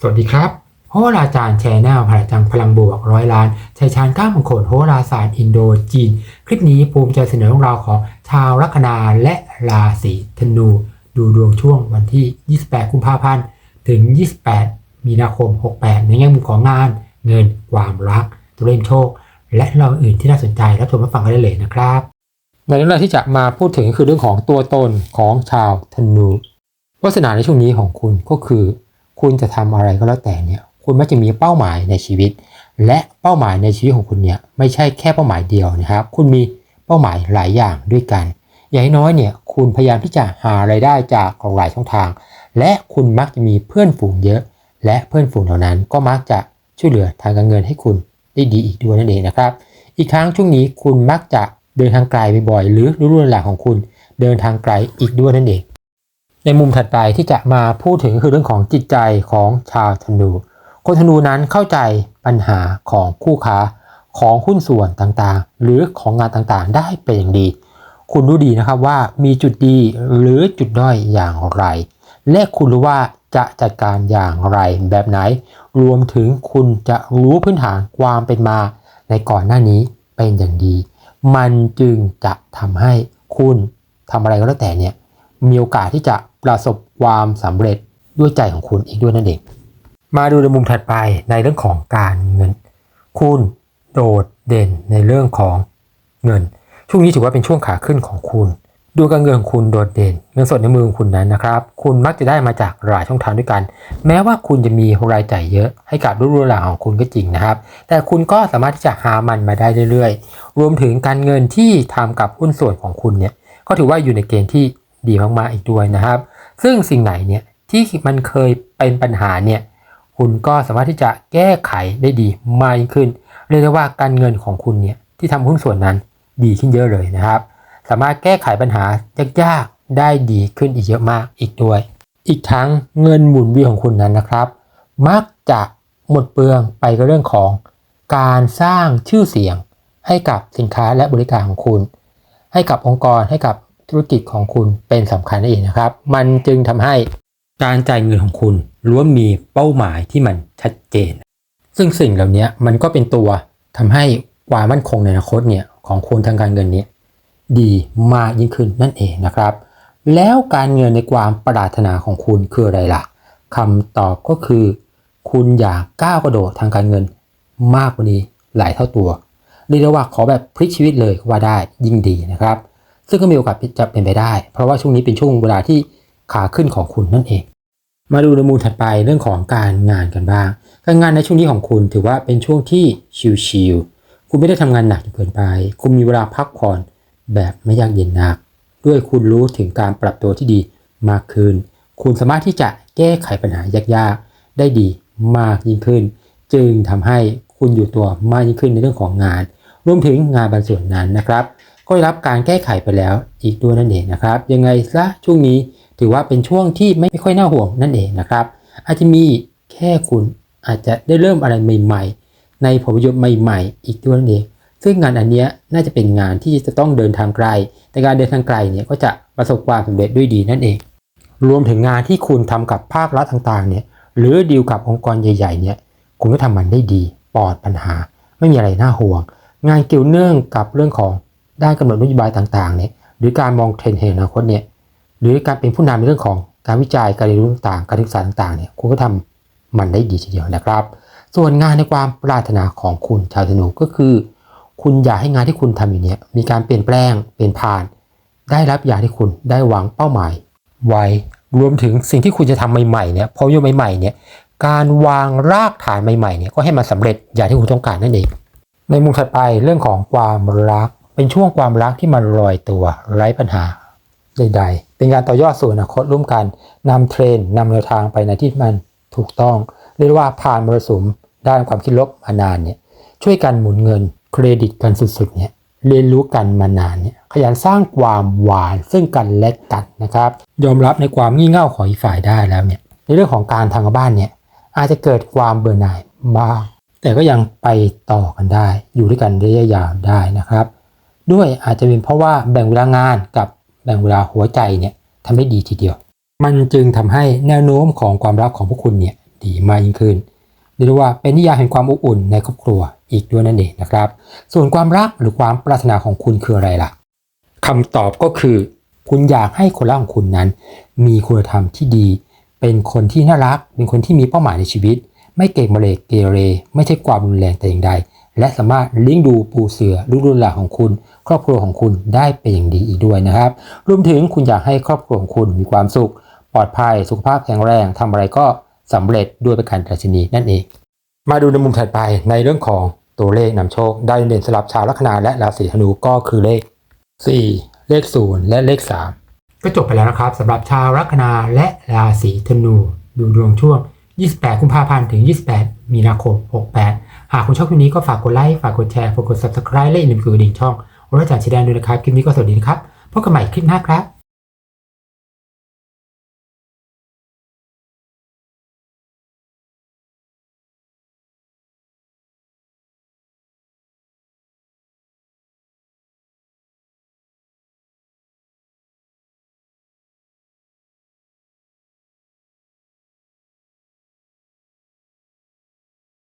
สวัสดีครับโหราจารย์แชแนลพลังจังพลังบวกร้อยล้านชัยชาญก้ามงคลโหราศาสตร์อินโดจีน คลิปนี้ภูมิใจเสนอเรื่องราวของชาวลัคนาและราศีธนู ดูดวงช่วงวันที่ 28 กุมภาพันธ์ ถึง 28 มีนาคม 68 ในแง่มุมของงาน เงินความรักตัวเลขโชค และเรื่องอื่นที่น่าสนใจรับชมรับฟังกันได้เลยนะครับในเรื่องแรกที่จะมาพูดถึงคือเรื่องของตัวตนของชาวธนูลักษณะในช่วงนี้ของคุณก็คือ คุณจะทำอะไรก็แล้วแต่เนี่ย คุณมักจะมีเป้าหมายในชีวิต และเป้าหมายในชีวิตของคุณเนี่ยไม่ใช่แค่เป้าหมายเดียวนะครับ คุณมีเป้าหมายหลายอย่างด้วยกัน อย่างน้อยเนี่ย คุณพยายามที่จะหารายได้จากหลายช่องทาง และคุณมักจะมีเพื่อนฝูงเยอะ และเพื่อนฝูงเหล่านั้นก็มักจะช่วยเหลือทางการเงินให้คุณได้ดีอีกด้วยนั่นเองนะครับ อีกครั้งช่วงนี้คุณมักจะเดินทางไกลบ่อยๆหรือรู้เรื่องหลักของคุณเดินทางไกลอีกด้วยนั่นเอง ในมุมถัดไปที่จะมาพูดถึงคือเรื่องของจิตใจของชาวธนู คนธนูนั้นเข้าใจปัญหาของคู่ค้าของหุ้นส่วนต่างๆ หรือของงานต่างๆ ได้เป็นอย่างดี คุณรู้ดีนะครับว่ามีจุดดีหรือจุดด้อยอย่างไร และคุณรู้ว่าจะจัดการอย่างไรแบบไหน รวมถึงคุณจะรู้พื้นฐานความเป็นมาในก่อนหน้านี้เป็นอย่างดี มันจึงจะทำให้คุณทำอะไรก็แล้วแต่เนี่ยมีโอกาสที่จะ ประสบความสำเร็จด้วยใจของคุณอีกด้วยนั่นเอง มาดูในมุมถัดไปในเรื่องของการเงิน คุณโดดเด่นในเรื่องของเงิน ช่วงนี้ถือว่าเป็นช่วงขาขึ้นของคุณดูการเงินของคุณโดดเด่น เงินสดในมือของคุณนั้นนะครับ คุณมักจะได้มาจากหลายช่องทางด้วยกัน แม้ว่าคุณจะมีรายจ่ายเยอะให้กับรุ่นหลังของคุณก็จริงนะครับ แต่คุณก็สามารถที่จะหามันมาได้เรื่อยๆ รวมถึงการเงินที่ทำกับหุ้นส่วนของคุณเนี่ย ก็ถือว่าอยู่ในเกณฑ์ที่ดีมากๆอีกด้วยนะครับ ซึ่งสิ่งไหนเนี่ยที่มันเคยเป็นปัญหาเนี่ยคุณก็สามารถที่จะแก้ไขได้ดีมากยิ่งขึ้น เรียกได้ว่าการเงินของคุณเนี่ยที่ทำหุ้นส่วนนั้นดีขึ้นเยอะเลยนะครับ สามารถแก้ไขปัญหายากๆได้ดีขึ้นอีกเยอะมากอีกด้วย อีกทั้งเงินหมุนเวียนของคุณนั้นนะครับ มักจะหมดเปลืองไปกับเรื่องของการสร้างชื่อเสียงให้กับสินค้าและบริการของคุณ ให้กับองค์กรให้กับ ธุรกิจของคุณเป็นสำคัญนั่นเองนะครับ มันจึงทำให้การจ่ายเงินของคุณล้วนมีเป้าหมายที่มันชัดเจน ซึ่งสิ่งเหล่านี้มันก็เป็นตัวทำให้ความมั่นคงในอนาคตเนี่ยของคุณทางการเงินเนี้ดีมากยิ่งขึ้นนั่นเองนะครับ แล้วการเงินในความปรารถนาของคุณคืออะไรล่ะคำตอบก็คือ คุณอยากก้าวกระโดดทางการเงินมากกว่านี้หลายเท่าตัวเรียกได้ว่าขอแบบพลิกชีวิตเลยก็ว่าได้ยิ่งดีนะครับ ซึ่งก็มีโอกาสจะเป็นไปได้ เพราะว่าช่วงนี้เป็นช่วงเวลาที่ขาขึ้นของคุณนั่นเอง มาดูในมุมถัดไปเรื่องของการงานกันบ้าง การงานในช่วงนี้ของคุณถือว่าเป็นช่วงที่ชิลๆคุณไม่ได้ทำงานหนักจนเกินไป คุณมีเวลาพักผ่อนแบบไม่ยากเย็นนัก ด้วยคุณรู้ถึงการปรับตัวที่ดีมากขึ้น คุณสามารถที่จะแก้ไขปัญหายากๆ ได้ดีมากยิ่งขึ้น จึงทำให้คุณอยู่ตัวมากยิ่งขึ้นในเรื่องของงาน รวมถึงงานบางส่วนนั้นนะครับ ก็ได้รับการแก้ไขไปแล้วอีกด้วยนั่นเองนะครับยังไงซะช่วงนี้ถือว่าเป็นช่วงที่ไม่ค่อยน่าห่วงนั่นเองนะครับ อาจจะมีแค่คุณอาจจะได้เริ่มอะไรใหม่ ๆ ในผลประโยชน์ใหม่ๆ อีกด้วยนั่นเองซึ่งงานอันเนี้ยน่าจะเป็นงานที่จะต้องเดินทางไกล แต่การเดินทางไกลเนี่ยก็จะประสบความสำเร็จด้วยดีนั่นเอง รวมถึงงานที่คุณทำกับภาครัฐต่างๆเนี่ยหรือดีลกับองค์กรใหญ่ๆเนี่ยคุณก็ทำมันได้ดีปลอดปัญหา ไม่มีอะไรน่าห่วง งานเกี่ยวเนื่องกับเรื่องของ ด้านกำหนดนโยบายต่างๆเนี่ยหรือการมองเทรนด์แห่งอนาคตเนี่ยหรือการเป็นผู้นำในเรื่องของการวิจัยการเรียนรู้ต่างการศึกษาต่างๆเนี่ยคุณก็ทำมันได้ดีทีเดียวนะครับ ส่วนงานในความปรารถนาของคุณชาวธนูก็คือ คุณอยากให้งานที่คุณทำอยู่เนี่ยมีการเปลี่ยนแปลงเปลี่ยนผ่าน ได้รับอย่างที่คุณได้วางเป้าหมาย ไว้รวมถึงสิ่งที่คุณจะทำใหม่ๆเนี่ยพอยใหม่ๆเนี่ยการวางรากฐานใหม่ๆเนี่ยก็ให้มันสาเร็จอย่างที่คุณต้องการนั่นเองในมุมถัดไปเรื่องของความรัก เป็นช่วงความรักที่มันลอยตัวไร้ปัญหาใดๆ เป็นการต่อยอดสู่อนาคตร่วมกันนำเทรนนำแนวทางไปในที่มันถูกต้อง เรียกว่าผ่านมรสุมด้านความคิดลบมานานเนี่ยช่วยกันหมุนเงินเครดิตกันสุดๆเนี่ยเรียนรู้กันมานานเนี่ยขยันสร้างความหวานซึ่งกันและกันนะครับ ยอมรับในความงี่เง่าของอีกฝ่ายได้แล้วเนี่ยในเรื่องของการทางบ้านเนี่ยอาจจะเกิดความเบื่อหน่ายบ้างแต่ก็ยังไปต่อกันได้ อยู่ด้วยกันระยะยาวได้นะครับ ด้วยอาจจะเป็นเพราะว่าแบ่งเวลางานกับแบ่งเวลาหัวใจเนี่ยทำได้ดีทีเดียว มันจึงทำให้แนวโน้มของความรักของพวกคุณเนี่ยดีมากยิ่งขึ้นเรียกว่าเป็นนิยามแห่งความอบอุ่นในครอบครัวอีกด้วยนั่นเองนะครับ ส่วนความรักหรือความปรารถนาของคุณคืออะไรล่ะคำตอบก็คือ คุณอยากให้คนรักของคุณนั้น มีคุณธรรมที่ดี เป็นคนที่น่ารัก เป็นคนที่มีเป้าหมายในชีวิต ไม่เกกเมเรกเกเร ไม่ใช่ความรุนแรงแต่อย่างใด และสามารถเลี้ยงดูปูเสือลูกรุ่นหลานของคุณ ครอบครัวของคุณได้เป็นอย่างดีอีกด้วยนะครับ รวมถึงคุณอยากให้ครอบครัวของคุณมีความสุข ปลอดภัยสุขภาพแข็งแรงทำอะไรก็สำเร็จด้วยประการราชินีนั่นเอง มาดูในมุมถัดไปในเรื่องของตัวเลขนำโชค ได้เด่นสำหรับชาวลัคนาและราศีธนูก็คือเลข 4 เลข 0 และเลข 3 ก็จบไปแล้วนะครับสำหรับชาวลัคนาและราศีธนู ดูดวงช่วง 28 กุมภาพันธ์ถึง 28 มีนาคม 68 หากคุณชอบคลิปนี้ก็ฝากกดไลค์ ฝากกดแชร์ ฝากกด subscribe และอย่าลืมกดกระดิ่งช่องโอราจารย์ชีแดนด้วยนะครับ คลิปนี้ก็สวัสดีนะครับ พบกันใหม่คลิปหน้าครับ